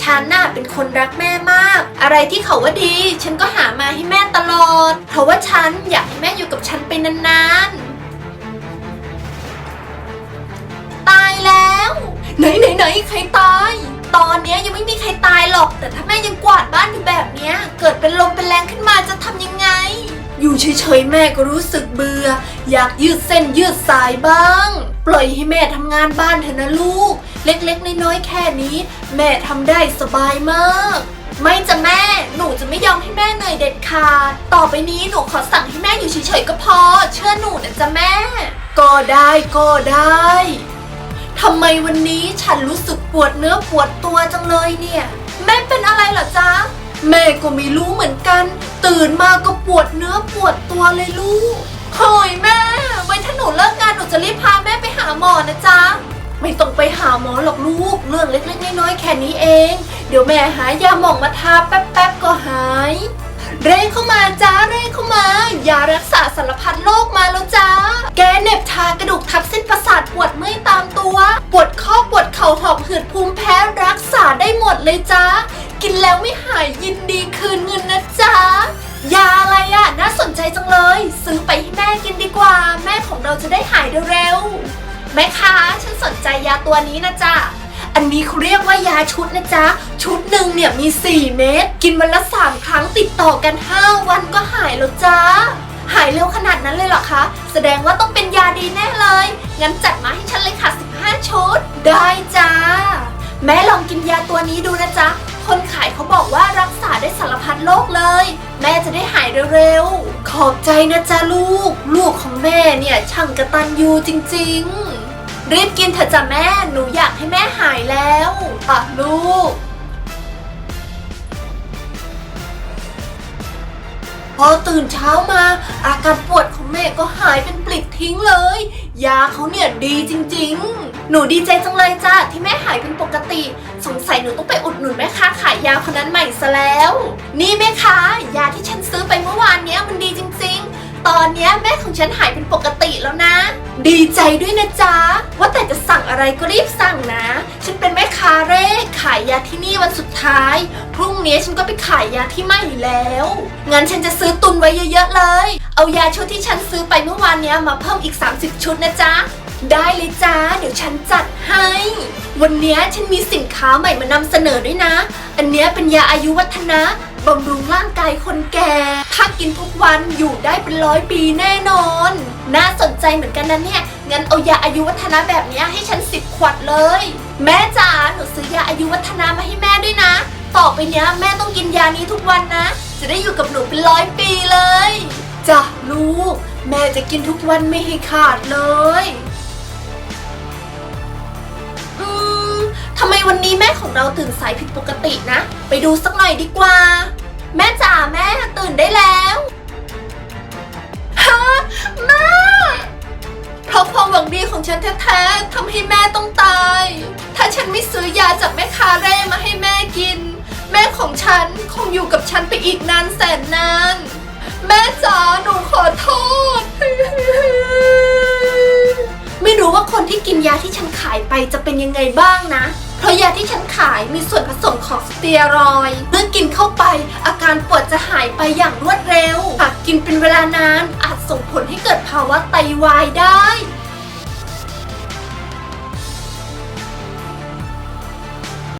ฉันน่ะเป็นคนรักแม่มาก อะไรที่เขาว่าดี ฉันก็หามาให้แม่ตลอด เพราะว่าฉันอยากให้แม่อยู่กับฉันไปนานๆ ตายแล้ว ไหนไหนไหนใครตาย ตอนเนี้ยยังไม่มีใครตายหรอก แต่ถ้าแม่ยังกวาดบ้านอยู่แบบเนี้ย เกิดเป็นลมเป็นแรงขึ้นมาจะทำยังไง อยู่เฉยๆแม่ก็รู้สึกเบื่อ อยากยืดเส้นยืดสายบ้าง ปล่อยให้แม่ทำงานบ้านเถอะนะลูก เล็กๆน้อยๆแค่นี้ แม่ทำได้สบายมาก ไม่จะแม่ หนูจะไม่ยอมให้แม่เหนื่อยเด็ดขาด ต่อไปนี้หนูขอสั่งให้แม่อยู่เฉยๆก็พอ เชื่อหนูนะจ๊ะแม่ ก็ได้ก็ได้ทำไมวันนี้ฉันรู้สึกปวดเนื้อปวดตัวจังเลยเนี่ย แม่เป็นอะไรเหรอจ๊ะแม่ก็ไม่รู้เหมือนกัน ตื่นมาก็ปวดเนื้อปวดตัวเลยลูกเฮ้ยแม่ไว้ถ้า หนูเลิกงานหนูจะรีบพาแม่ไปหาหมอนะจ๊ะ ไม่ต้องไปหาหมอหรอกลูก เรื่องเล็กๆน้อยๆแค่นี้เอง เดี๋ยวแม่หายาหม่องมาทาแป๊บๆก็หาย เร่งเข้ามาจ้าเร่งเข้ามา ยารักษาสารพัดโรคมาแล้วจ้า แกเน็บชากระดูกทับเส้นประสาทปวดเมื่อยตามตัว ปวดข้อปวดเข่าหอบหืดภูมิแพ้รักษาได้หมดเลยจ้า กินแล้วไม่หายยินดีคืนเงินนะจ๊ะยาอะไรอะน่าสนใจจังเลย ซื้อไปให้ จะได้หายเร็วๆแม่ค้าฉันสนใจยาตัวนี้นะจ๊ะ อันนี้เขาเรียกว่ายาชุดนะจ๊ะ ชุดหนึ่งเนี่ยมี 4 เม็ดกินวันละ 3 ครั้งติดต่อกัน 5 วันก็หายแล้วจ้าหายเร็วขนาดนั้นเลยเหรอคะ แสดงว่าต้องเป็นยาดีแน่เลย งั้นจัดมาให้ฉันเลยค่ะ 15 ชุด ได้จ้า แม่ลองกินยาตัวนี้ดูนะจ๊ะ คนขายเขาบอกว่ารักษาได้สารพัดโรคเลย แม่จะได้หายเร็วๆ ขอบใจนะจ๊ะลูก ลูกของแม่เนี่ยช่างกระตันยูจริงๆ รีบกินเถอะจ้ะแม่ หนูอยากให้แม่หายแล้วป่ะลูก พอตื่นเช้ามา อาการปวดของแม่ก็หายเป็นปลิดทิ้งเลย ยาเขาเนี่ยดีจริงๆ หนูดีใจจังเลยจ้าที่แม่หายเป็นปกติ สงสัยหนูต้องไปอุดหนุนแม่ ขายยาคนนั้นใหม่ซะแล้ว นี่แม่ค้ายาที่ฉันซื้อไปเมื่อวานเนี้ยมันดีจริง ๆ ตอนเนี้ยแม่ของฉันหายเป็นปกติแล้วนะ ดีใจด้วยนะจ๊ะ ว่าแต่จะสั่งอะไรก็รีบสั่งนะ ฉันเป็นแม่ค้าเร่ขายยาที่นี่วันสุดท้าย พรุ่งนี้ฉันก็ไปขายยาที่ใหม่แล้ว งั้นฉันจะซื้อตุนไว้เยอะๆเลย เอายาชุดที่ฉันซื้อไปเมื่อวานเนี้ยมาเพิ่มอีก 30 ชุดนะจ๊ะ ได้เลยจ้า เดี๋ยวฉันจัดให้ วันนี้ฉันมีสินค้าใหม่มานำเสนอด้วยนะ อันเนี้ยเป็นยาอายุวัฒนะบำรุงร่างกายคนแก่ ถ้ากินทุกวันอยู่ได้เป็นร้อยปีแน่นอน น่าสนใจเหมือนกันนะเนี่ย งั้นเอายาอายุวัฒนะแบบนี้ให้ฉันสิบขวดเลย แม่จ๋า หนูซื้อยาอายุวัฒนะมาให้แม่ด้วยนะ ต่อไปเนี้ยแม่ต้องกินยานี้ทุกวันนะ จะได้อยู่กับหนูเป็นร้อยปีเลยจ้ะลูก แม่จะกินทุกวันไม่ให้ขาดเลย วันนี้แม่ของเราตื่นสายผิดปกตินะ ไปดูสักหน่อยดีกว่า แม่จ๋าแม่ตื่นได้แล้วฮะแม่เพราะความหวังดีของฉันแท้ๆทำให้แม่ต้องตาย ถ้าฉันไม่ซื้อยาจากแม่ค้าเร่มาให้แม่กิน แม่ของฉันคงอยู่กับฉันไปอีกนานแสนนาน แม่จ๋าหนูขอโทษไม่รู้ว่าคนที่กินยาที่ฉันขายไปจะเป็นยังไงบ้างนะ เพราะยาที่ฉันขายมีส่วนผสมของสเตียรอยด์เมื่อกินเข้าไป อาการปวดจะหายไปอย่างรวดเร็ว หากกินเป็นเวลานานอาจส่งผลให้เกิดภาวะไตวายได้